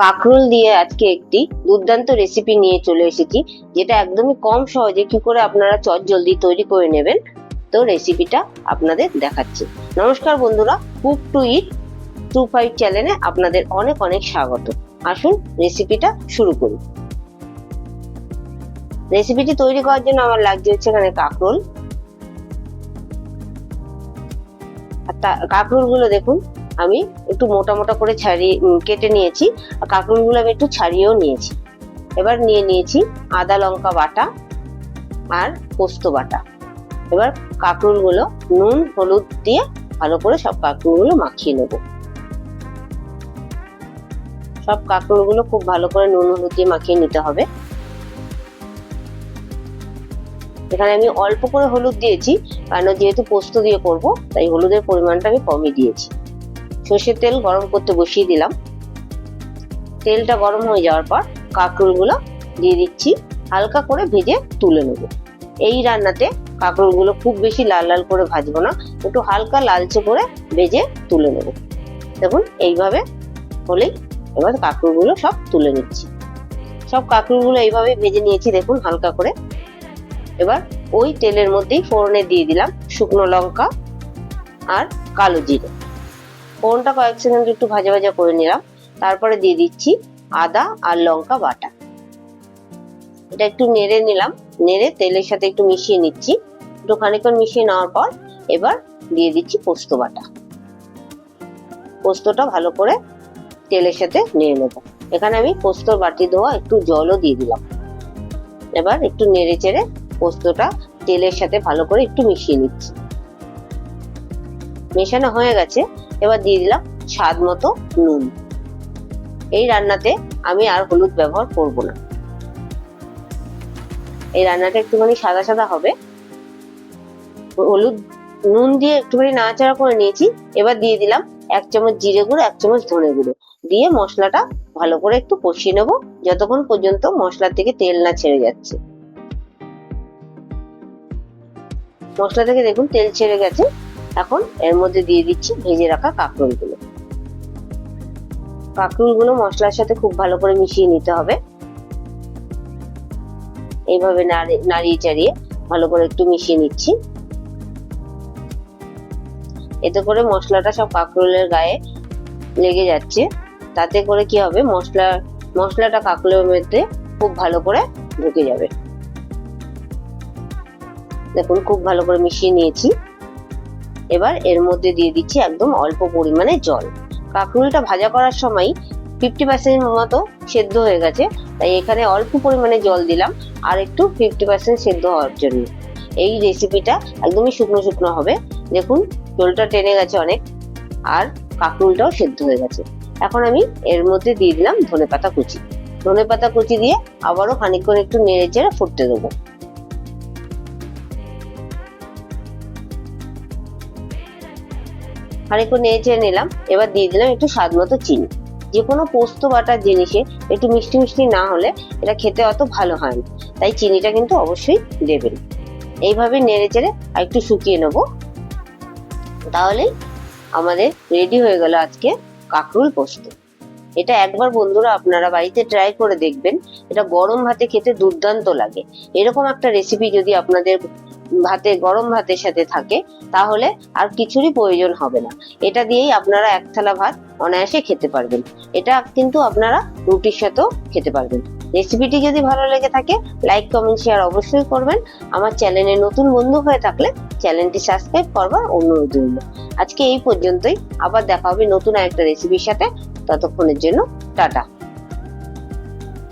কাঁকরোল দিয়ে আজকে একটি দুর্দান্ত রেসিপি নিয়ে চলে এসেছি, যেটা একদমই কম সহজে কি করে আপনারা চট জলদি তৈরি করে নেবেন। তো রেসিপিটা আপনাদের দেখাচ্ছি। নমস্কার বন্ধুরা cook to eat two five চ্যানেলে আপনাদের অনেক অনেক স্বাগত। আসুন রেসিপিটা শুরু করি। রেসিপিটি তৈরি করার জন্য আমার লাগছে হচ্ছে এখানে কাঁকরোল। কাঁকরোলগুলো দেখুন আমি একটু মোটা মোটা করে ছাড়িয়ে কেটে নিয়েছি। আর কাঁকরোলগুলো আমি একটু ছাড়িয়েও নিয়েছি। এবার নিয়ে নিয়েছি আদা লঙ্কা বাটা আর পোস্ত বাটা। এবার কাঁকরোলগুলো নুন, হলুদ দিয়ে ভালো করে সব কাঁকরোলগুলো মাখিয়ে নেব। সব কাঁকরোলগুলো খুব ভালো করে নুন, হলুদ দিয়ে মাখিয়ে নিতে হবে। এখানে আমি অল্প করে হলুদ দিয়েছি, কারণ যেহেতু পোস্ত দিয়ে করব, তাই হলুদের পরিমাণটা আমি কমই দিয়েছি। সর্ষের তেল গরম করতে বসিয়ে দিলাম। তেলটা গরম হয়ে যাওয়ার পর কাঁকরোলগুলো দিয়ে দিচ্ছি। হালকা করে ভেজে তুলে নেব। এই রান্নাতে কাঁকরোলগুলো খুব বেশি লাল লাল করে ভাজবো না, একটু হালকা লালচে করে ভেজে তুলে নেব। দেখুন, এইভাবে হলেই এবার কাঁকরোলগুলো সব তুলে নিচ্ছি। সব কাঁকরোলগুলো এইভাবে ভেজে নিয়েছি, দেখুন, হালকা করে। এবার ওই তেলের মধ্যেই ফোড়নে দিয়ে দিলাম শুকনো লঙ্কা আর কালো জিরে। ফোড়নটা কয়েক সেকেন্ড একটু ভাজা ভাজা করে নিলাম। তারপরে দিয়ে দিচ্ছি আদা আর লঙ্কা বাটা। এটা একটু নেড়ে নিলাম। নেড়ে তেলের সাথে একটু মিশিয়ে নিচ্ছি। একটু খানিকক্ষণ মিশিয়ে নেওয়ার পর এবার দিয়ে দিচ্ছি পোস্ত বাটা। পোস্তটা ভালো করে তেলের সাথে নেড়ে নেব। এখানে আমি পোস্তর বাটি ধোয়া একটু জলও দিয়ে দিলাম। এবার একটু নেড়ে চেড়ে পোস্তটা তেলের সাথে ভালো করে একটু মিশিয়ে নিচ্ছি। মেশানো হয়ে গেছে। এবার দিয়ে দিলাম স্বাদ মতো নুন। এই রান্নাতে আমি আর হলুদ ব্যবহার করব না। এই রান্নাটা একটুখানি সাদা সাদা হবে। হলুদ, নুন দিয়ে একটুখানি নাড়াচাড়া করে নিয়েছি। এবার দিয়ে দিলাম এক চামচ জিরে গুঁড়ো, এক চামচ ধনে গুঁড়ো। দিয়ে মশলাটা ভালো করে একটু কষিয়ে নেব, যতক্ষণ পর্যন্ত মশলা থেকে তেল না ছেড়ে যাচ্ছে। মশলা থেকে দেখুন তেল ছেড়ে গেছে। এখন এর মধ্যে দিয়ে দিচ্ছি ভেজে রাখা কাঁকরোলগুলো কাঁকরোলগুলো মশলার সাথে খুব ভালো করে মিশিয়ে নিতে হবে। এইভাবে নাড়ি- নাড়িয়ে চাড়িয়ে ভালো করে একটু মিশিয়ে নিচ্ছি। এতে করে মশলাটা সব কাঁকরোলের গায়ে লেগে যাচ্ছে। তাতে করে কি হবে? মশলা, মশলাটা কাঁকরোলের মধ্যে খুব ভালো করে ঢুকে যাবে। দেখুন, খুব ভালো করে মিশিয়ে নিয়েছি। এবার এর মধ্যে দিয়ে দিচ্ছি একদম অল্প পরিমাণে জল। কাঁকরোলটা ভাজা করার সময় ফিফটি পার্সেন্ট মতো সেদ্ধ হয়ে গেছে, তাই এখানে অল্প পরিমাণে জল দিলাম আর একটু ফিফটি পার্সেন্ট সেদ্ধ হওয়ার জন্য। এই রেসিপিটা একদমই শুকনো শুকনো হবে। দেখুন জলটা টেনে গেছে অনেক আর কাঁকরোলটাও সেদ্ধ হয়ে গেছে। এখন আমি এর মধ্যে দিয়ে দিলাম ধনে পাতা কুচি। ধনে পাতা কুচি দিয়ে আবারও খানিকক্ষণ একটু নেড়ে চেড়ে ফুটতে দেবো। খানিকক্ষণ নেড়ে চেড়ে নিলাম, এবার দিয়ে দিলাম একটু স্বাদ মতো চিনি। যে কোনো পোস্ত বাটার জিনিসে একটু মিষ্টি মিষ্টি না হলে এটা খেতে অত ভালো হয় না, তাই চিনিটা কিন্তু অবশ্যই দেবেন। এইভাবে নেড়ে চেড়ে আর একটু শুকিয়ে নেব। তাহলেই আমাদের রেডি হয়ে গেল আজকে কাকরুল পোস্ত। এটা একবার বন্ধুরা আপনারা বাড়িতে ট্রাই করে দেখবেন। এটা গরম ভাতে খেতে দুর্দান্ত লাগে। এরকম একটা রেসিপি যদি আপনাদের ভাতে, গরম ভাতের সাথে থাকে, তাহলে আর কিছুরই প্রয়োজন হবে না। এটা দিয়েই আপনারা এক থালা ভাত অনায়াসে খেতে পারবেন। এটা কিন্তু আপনারা রুটির সাথেও খেতে পারবেন। রেসিপিটি যদি ভালো লেগে থাকে লাইক কমেন্ট শেয়ার অবশ্যই করবেন। আমার চ্যানেলে নতুন বন্ধু হয়ে থাকলে চ্যানেলটি সাবস্ক্রাইব করবার অনুরোধ রইল। আজকে এই পর্যন্তই। আবার দেখা হবে নতুন একটা রেসিপির সাথে। ততক্ষণের জন্য টাটা।